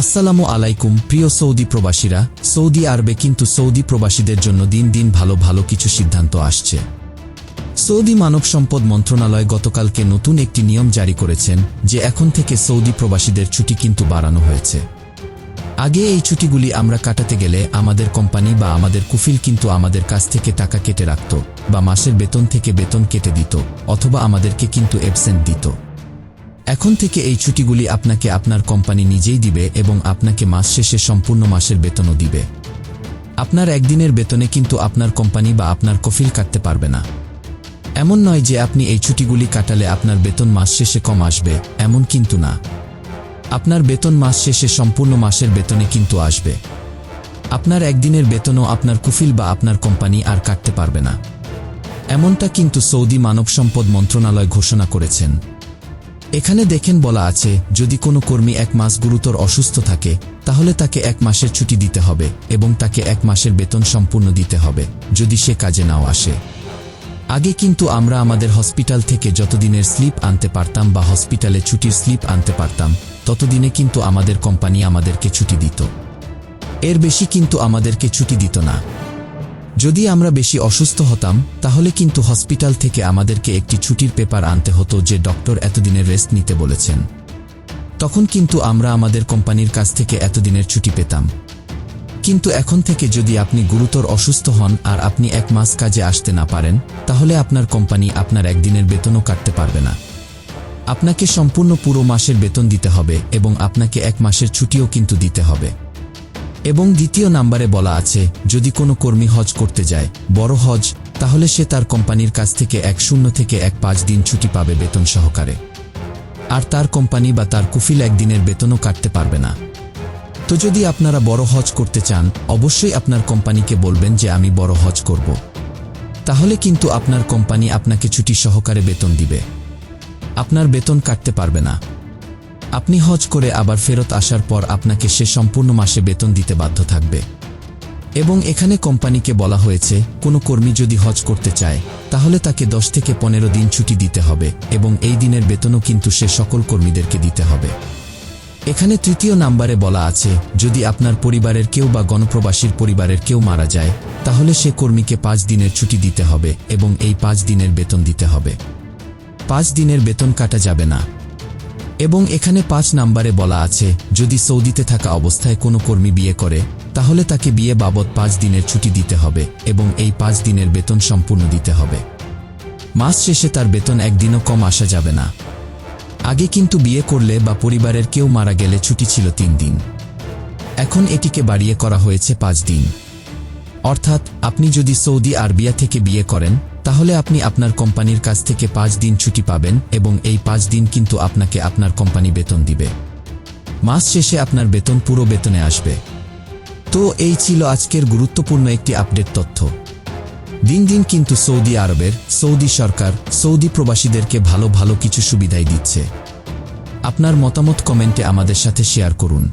আসসালামু আলাইকুম, প্রিয় সৌদি প্রবাসীরা। সৌদি আরবে কিন্তু সৌদি প্রবাসীদের জন্য দিন দিন ভালো ভালো কিছু সিদ্ধান্ত আসছে। সৌদি মানব সম্পদ মন্ত্রণালয় গতকালকে নতুন একটি নিয়ম জারি করেছেন, যে এখন থেকে সৌদি প্রবাসীদের ছুটি কিন্তু বাড়ানো হয়েছে। আগে এই ছুটিগুলি আমরা কাটাতে গেলে আমাদের কোম্পানি বা আমাদের কুফিল কিন্তু আমাদের কাছ থেকে টাকা কেটে রাখত, বা মাসের বেতন থেকে বেতন কেটে দিত, অথবা আমাদেরকে কিন্তু অ্যাবসেন্ট দিত। এখন থেকে এই ছুটিগুলি আপনাকে আপনার কোম্পানি নিজেই দিবে এবং আপনাকে মাস শেষে সম্পূর্ণ মাসের বেতনও দিবে। আপনার একদিনের বেতনে কিন্তু আপনার কোম্পানি বা আপনার কফিল কাটতে পারবে না। এমন নয় যে আপনি এই ছুটিগুলি কাটালে আপনার বেতন মাস শেষে কম আসবে, এমন কিন্তু না। আপনার বেতন মাস শেষে সম্পূর্ণ মাসের বেতনে কিন্তু আসবে। আপনার একদিনের বেতনও আপনার কুফিল বা আপনার কোম্পানি আর কাটতে পারবে না। এমনটা কিন্তু সৌদি মানব সম্পদ মন্ত্রণালয় ঘোষণা করেছেন। এখানে দেখেন বলা আছে, যদি কোনো কর্মী এক মাস গুরুতর অসুস্থ থাকে, তাহলে তাকে এক মাসের ছুটি দিতে হবে এবং তাকে এক মাসের বেতন সম্পূর্ণ দিতে হবে, যদি সে কাজে নাও আসে। আগে কিন্তু আমরা আমাদের হসপিটাল থেকে যতদিনের স্লিপ আনতে পারতাম বা হসপিটালে ছুটির স্লিপ আনতে পারতাম, ততদিনে কিন্তু আমাদের কোম্পানি আমাদেরকে ছুটি দিত। এর বেশি কিন্তু আমাদেরকে ছুটি দিত না। যদি আমরা বেশি অসুস্থ হতাম, তাহলে কিন্তু হসপিটাল থেকে আমাদেরকে একটি ছুটির পেপার আনতে হতো যে ডক্টর এতদিনের রেস্ট নিতে বলেছেন। তখন কিন্তু আমরা আমাদের কোম্পানির কাছ থেকে এতদিনের ছুটি পেতাম। কিন্তু এখন থেকে যদি আপনি গুরুতর অসুস্থ হন আর আপনি এক মাস কাজে আসতে না পারেন, তাহলে আপনার কোম্পানি আপনার একদিনের বেতনও কাটতে পারবে না। আপনাকে সম্পূর্ণ পুরো মাসের বেতন দিতে হবে এবং আপনাকে এক মাসের ছুটিও কিন্তু দিতে হবে। এবং দ্বিতীয় নাম্বারে বলা আছে, যদি কোনো কর্মী হজ করতে যায়, বড় হজ, তাহলে সে তার কোম্পানির কাছ থেকে এক শূন্য থেকে এক পাঁচ দিন ছুটি পাবে বেতন সহকারে। আর তার কোম্পানি বা তার কুফিল একদিনের বেতনও কাটতে পারবে না। তো যদি আপনারা বড় হজ করতে চান, অবশ্যই আপনার কোম্পানিকে বলবেন যে আমি বড় হজ করব। তাহলে কিন্তু আপনার কোম্পানি আপনাকে ছুটি সহকারে বেতন দিবে। আপনার বেতন কাটতে পারবে না। আপনি হজ করে আবার ফেরত আসার পর আপনাকে সে সম্পূর্ণ মাসে বেতন দিতে বাধ্য থাকবে। এবং এখানে কোম্পানিকে বলা হয়েছে, কোনো কর্মী যদি হজ করতে চায়, তাহলে তাকে দশ থেকে পনেরো দিন ছুটি দিতে হবে এবং এই দিনের বেতনও কিন্তু সে সকল কর্মীদেরকে দিতে হবে। এখানে তৃতীয় নাম্বারে বলা আছে, যদি আপনার পরিবারের কেউ বা গণপ্রবাসীর পরিবারের কেউ মারা যায়, তাহলে সে কর্মীকে পাঁচ দিনের ছুটি দিতে হবে এবং এই পাঁচ দিনের বেতন দিতে হবে। পাঁচ দিনের বেতন কাটা যাবে না। এবং এখানে পাঁচ নাম্বারে বলা আছে, যদি সৌদিতে থাকা অবস্থায় কোনো কর্মী বিয়ে করে, তাহলে তাকে বিয়ে বাবদ পাঁচ দিনের ছুটি দিতে হবে এবং এই পাঁচ দিনের বেতন সম্পূর্ণ দিতে হবে। মাস শেষে তার বেতন একদিনও কম আসা যাবে না। আগে কিন্তু বিয়ে করলে বা পরিবারের কেউ মারা গেলে ছুটি ছিল তিন দিন। এখন এটিকে বাড়িয়ে করা হয়েছে পাঁচ দিন। অর্থাৎ, আপনি যদি সৌদি আরবিয়া থেকে বিয়ে করেন তাহলে আপনি আপনার কোম্পানির কাছ থেকে পাঁচ দিন ছুটি পাবেন এবং এই পাঁচ দিন কিন্তু আপনাকে আপনার কোম্পানি বেতন দিবে। মাস শেষে আপনার বেতন পুরো বেতনে আসবে। তো এই ছিল আজকের গুরুত্বপূর্ণ একটি আপডেট তথ্য। দিন দিন কিন্তু সৌদি আরবের, সৌদি সরকার, সৌদি প্রবাসীদেরকে ভালো ভালো কিছু সুবিধাই দিচ্ছে। আপনার মতামত কমেন্টে আমাদের সাথে শেয়ার করুন।